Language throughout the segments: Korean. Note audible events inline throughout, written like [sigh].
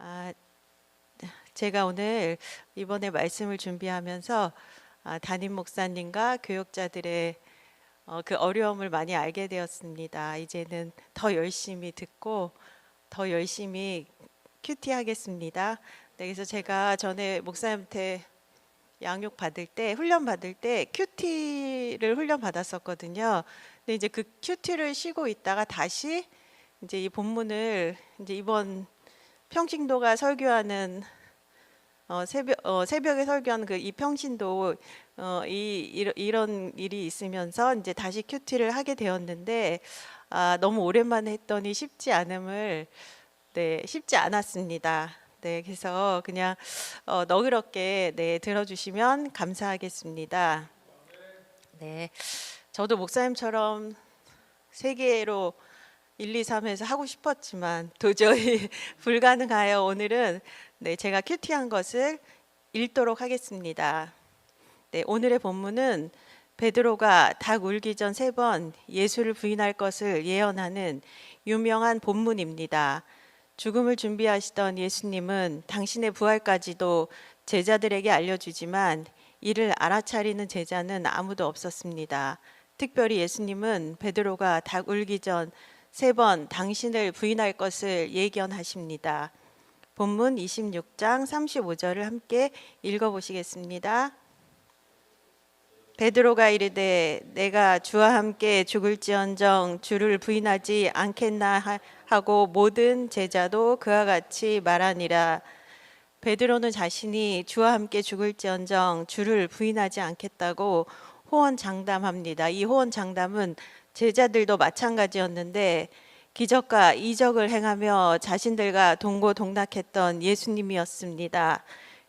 아, 제가 오늘 이번에 말씀을 준비하면서 아, 담임 목사님과 교육자들의 어, 그 어려움을 많이 알게 되었습니다. 이제는 더 열심히 듣고 더 열심히 큐티 하겠습니다. 네, 그래서 제가 전에 목사님한테 양육 받을 때 훈련 받을 때 큐티를 훈련 받았었거든요. 근데 이제 그 큐티를 쉬고 있다가 다시 이제 이 본문을 이제 이번 평신도가 설교하는 어, 새벽 어, 새벽에 설교하는 그 이 평신도 어, 이 이런 일이 있으면서 이제 다시 큐티를 하게 되었는데 아, 너무 오랜만에 했더니 쉽지 않음을 네 쉽지 않았습니다. 네 그래서 그냥 어, 너그럽게 네 들어주시면 감사하겠습니다. 네 저도 목사님처럼 세계로 1, 2, 3에서 하고 싶었지만 도저히 [laughs] 불가능하여 오늘은 네, 제가 큐티한 것을 읽도록 하겠습니다. 네, 오늘의 본문은 베드로가 닭 울기 전 세 번 예수를 부인할 것을 예언하는 유명한 본문입니다. 죽음을 준비하시던 예수님은 당신의 부활까지도 제자들에게 알려주지만 이를 알아차리는 제자는 아무도 없었습니다. 특별히 예수님은 베드로가 닭 울기 전 세 번 당신을 부인할 것을 예견하십니다. 본문 26장 35절을 함께 읽어 보시겠습니다. 베드로가 이르되 내가 주와 함께 죽을지언정 주를 부인하지 않겠나 하- 하고 모든 제자도 그와 같이 말하니라. 베드로는 자신이 주와 함께 죽을지언정 주를 부인하지 않겠다고 호언장담합니다. 이 호언장담은 제자들도 마찬가지였는데 기적과 이적을 행하며 자신들과 동고동락했던 예수님이었습니다.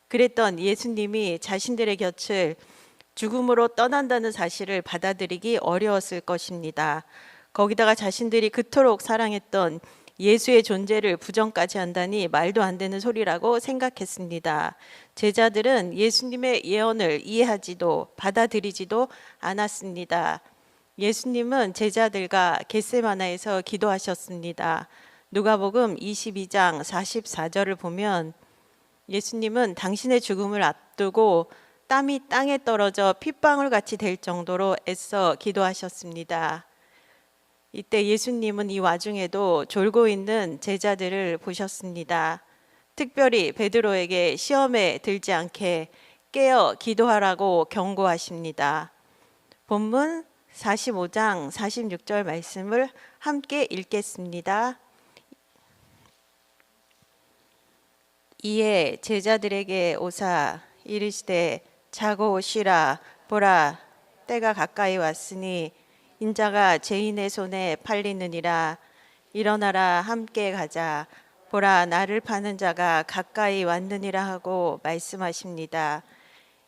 그랬던 예수님이 자신들의 곁을 죽음으로 떠난다는 사실을 받아들이기 어려웠을 것입니다. 거기다가 자신들이 그토록 사랑했던 예수의 존재를 부정까지 한다니 말도 안 되는 소리라고 생각했습니다. 제자들은 예수님의 예언을 이해하지도 받아들이지도 않았습니다. 예수님은 제자들과 겟세마나에서 기도하셨습니다. 누가복음 22장 44절을 보면 예수님은 당신의 죽음을 앞두고 땀이 땅에 떨어져 핏방울 같이 될 정도로 애써 기도하셨습니다. 이때 예수님은 이 와중에도 졸고 있는 제자들을 보셨습니다. 특별히 베드로에게 시험에 들지 않게 깨어 기도하라고 경고하십니다. 본문 45장 46절 말씀을 함께 읽겠습니다. 이에 제자들에게 오사 이르시되 자고 쉬라 보라 때가 가까이 왔으니 인자가 죄인의 손에 팔리느니라 일어나라 함께 가자 보라 나를 파는 자가 가까이 왔느니라 하고 말씀하십니다.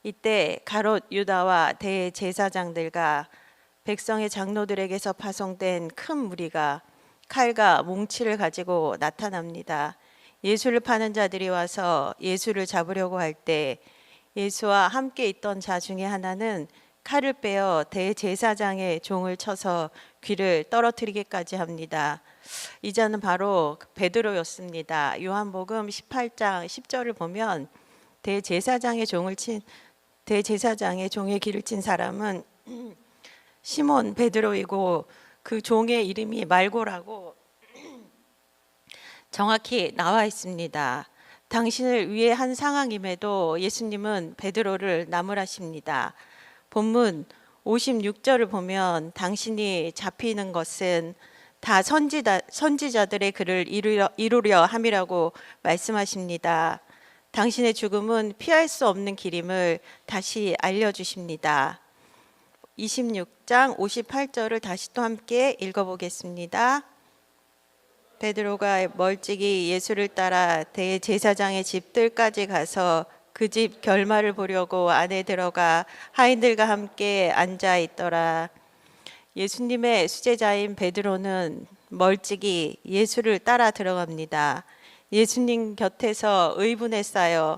이때 가롯 유다와 대제사장들과 백성의 장로들에게서 파송된 큰 무리가 칼과 몽치를 가지고 나타납니다. 예수를 파는 자들이 와서 예수를 잡으려고 할 때 예수와 함께 있던 자 중에 하나는 칼을 빼어 대제사장의 종을 쳐서 귀를 떨어뜨리게까지 합니다. 이 자는 바로 베드로였습니다. 요한복음 18장 10절을 보면 대제사장의 종을 친 대제사장의 종의 귀를 친 사람은 [clears throat] 시몬 베드로이고 그 종의 이름이 말고라고 [clears throat] 정확히 나와 있습니다. 당신을 위해 한 상황임에도 예수님은 베드로를 나무라십니다. 본문 56절을 보면 당신이 잡히는 것은 다 선지자, 선지자들의 글을 이루려, 이루려 함이라고 말씀하십니다. 당신의 죽음은 피할 수 없는 길임을 다시 알려주십니다. 26장 58절을 다시 또 함께 읽어보겠습니다. 베드로가 멀찍이 예수를 따라 대제사장의 집들까지 가서 그 집 결말을 보려고 안에 들어가 하인들과 함께 앉아 있더라. 예수님의 수제자인 베드로는 멀찍이 예수를 따라 들어갑니다. 예수님 곁에서 의분에 쌓여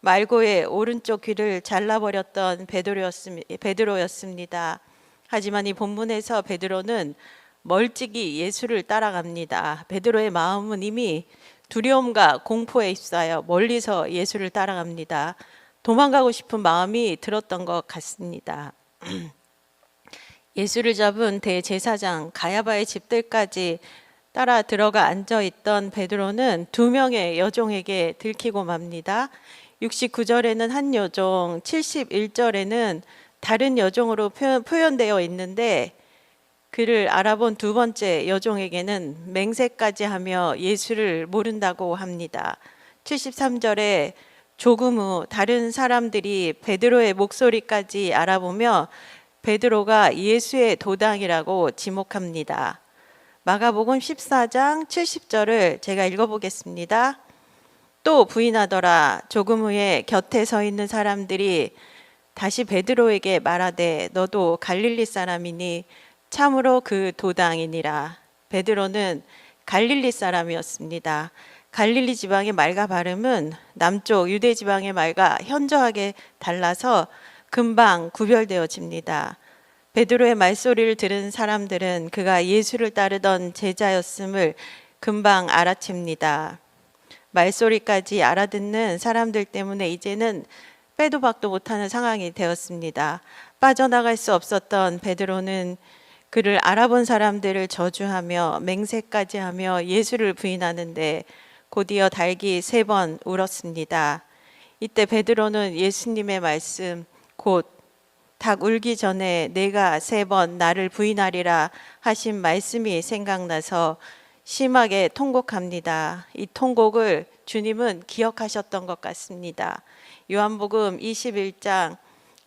말고의 오른쪽 귀를 잘라버렸던 베드로였습- 베드로였습니다. 하지만 이 본문에서 베드로는 멀찍이 예수를 따라갑니다. 베드로의 마음은 이미 두려움과 공포에 휩싸여 멀리서 예수를 따라갑니다. 도망가고 싶은 마음이 들었던 것 같습니다. [clears throat] 예수를 잡은 대제사장 가야바의 집들까지 따라 들어가 앉아 있던 베드로는 두 명의 여종에게 들키고 맙니다. 69절에는 한 여종, 71절에는 다른 여종으로 표현, 표현 되어 있는데 그를 알아본 두 번째 여종에게는 맹세까지 하며 예수를 모른다고 합니다. 73절에 조금 후 다른 사람들이 베드로의 목소리까지 알아보며 베드로가 예수의 도당이라고 지목합니다. 마가복음 14장 70절을 제가 읽어보겠습니다. 또 부인하더라. 조금 후에 곁에 서 있는 사람들이 다시 베드로에게 말하되 너도 갈릴리 사람이니 참으로 그 도당이니라. 베드로는 갈릴리 사람이었습니다. 갈릴리 지방의 말과 발음은 남쪽 유대 지방의 말과 현저하게 달라서 금방 구별되어집니다. 베드로의 말소리를 들은 사람들은 그가 예수를 따르던 제자였음을 금방 알아챕니다. 말소리까지 알아듣는 사람들 때문에 이제는 빼도 박도 못하는 상황이 되었습니다. 빠져나갈 수 없었던 베드로는 그를 알아본 사람들을 저주하며 맹세까지 하며 예수를 부인하는데 곧이어 달기 세 번 울었습니다. 이때 베드로는 예수님의 말씀 곧 닭 울기 전에 내가 세 번 나를 부인하리라 하신 말씀이 생각나서 심하게 통곡합니다. 이 통곡을 주님은 기억하셨던 것 같습니다. 요한복음 21장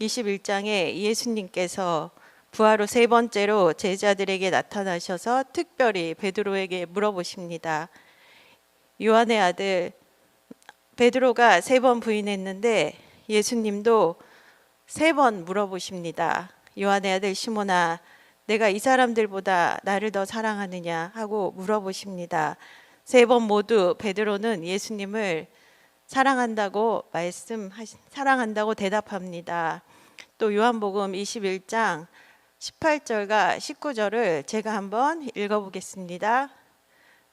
21장에 예수님께서 부하로 세 번째로 제자들에게 나타나셔서 특별히 베드로에게 물어보십니다. 요한의 아들 베드로가 세 번 부인했는데 예수님도 세 번 물어보십니다. 요한의 아들 시모나 내가 이 사람들보다 나를 더 사랑하느냐 하고 물어보십니다. 세 번 모두 베드로는 예수님을 사랑한다고 말씀하 사랑한다고 대답합니다. 또 요한복음 21장 18절과 19절을 제가 한번 읽어 보겠습니다.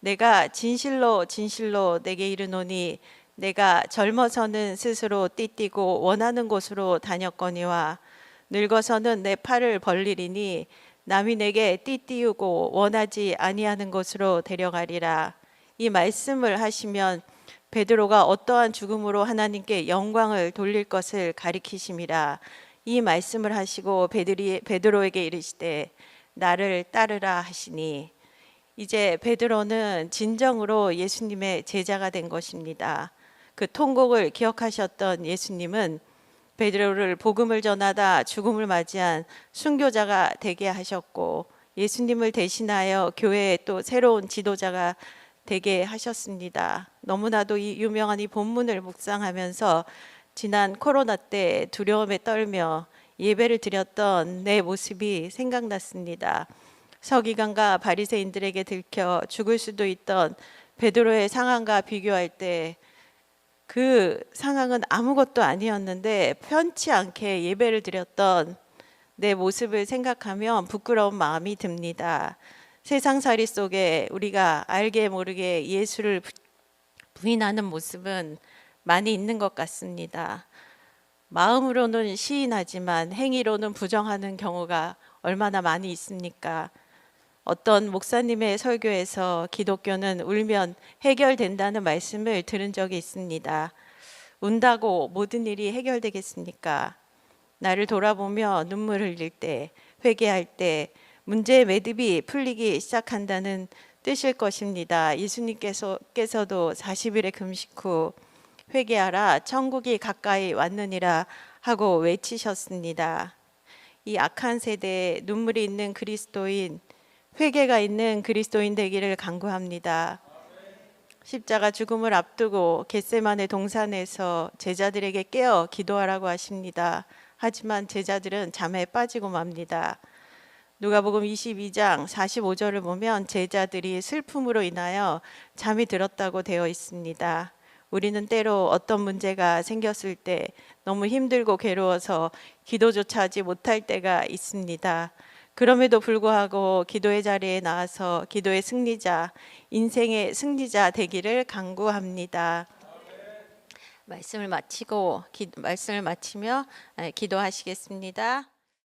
내가 진실로 진실로 내게 이르노니 내가 젊어서는 스스로 띠띠고 원하는 곳으로 다녔거니와 늙어서는 내 팔을 벌리리니 남이 내게 띠띠우고 원하지 아니하는 곳으로 데려가리라. 이 말씀을 하시면 베드로가 어떠한 죽음으로 하나님께 영광을 돌릴 것을 가리키심이라. 이 말씀을 하시고 베드리, 베드로에게 이르시되 나를 따르라 하시니 이제 베드로는 진정으로 예수님의 제자가 된 것입니다. 그 통곡을 기억하셨던 예수님은 베드로를 복음을 전하다 죽음을 맞이한 순교자가 되게 하셨고 예수님을 대신하여 교회에 또 새로운 지도자가 되게 하셨습니다. 너무나도 이 유명한 이 본문을 묵상하면서 지난 코로나 때 두려움에 떨며 예배를 드렸던 내 모습이 생각났습니다. 서기관과 바리새인들에게 들켜 죽을 수도 있던 베드로의 상황과 비교할 때 그 상황은 아무것도 아니었는데 편치 않게 예배를 드렸던 내 모습을 생각하면 부끄러운 마음이 듭니다. 세상살이 속에 우리가 알게 모르게 예수를 부인하는 모습은 많이 있는 것 같습니다. 마음으로는 시인하지만 행위로는 부정하는 경우가 얼마나 많이 있습니까? 어떤 목사님의 설교에서 기독교는 울면 해결된다는 말씀을 들은 적이 있습니다. 운다고 모든 일이 해결되겠습니까? 나를 돌아보며 눈물 흘릴 때, 회개할 때, 문제의 매듭이 풀리기 시작한다는 뜻일 것입니다. 예수님께서도 40일의 금식 후 회개하라 천국이 가까이 왔느니라 하고 외치셨습니다. 이 악한 세대에 눈물이 있는 그리스도인 회개가 있는 그리스도인 되기를 간구합니다. 십자가 죽음을 앞두고 겟세만의 동산에서 제자들에게 깨어 기도하라고 하십니다. 하지만 제자들은 잠에 빠지고 맙니다. 누가복음 22장 45절을 보면 제자들이 슬픔으로 인하여 잠이 들었다고 되어 있습니다. 우리는 때로 어떤 문제가 생겼을 때 너무 힘들고 괴로워서 기도조차 하지 못할 때가 있습니다. 그럼에도 불구하고 기도의 자리에 나와서 기도의 승리자, 인생의 승리자 되기를 간구합니다. 말씀을 마치고 기, 말씀을 마치며 에, 기도하시겠습니다.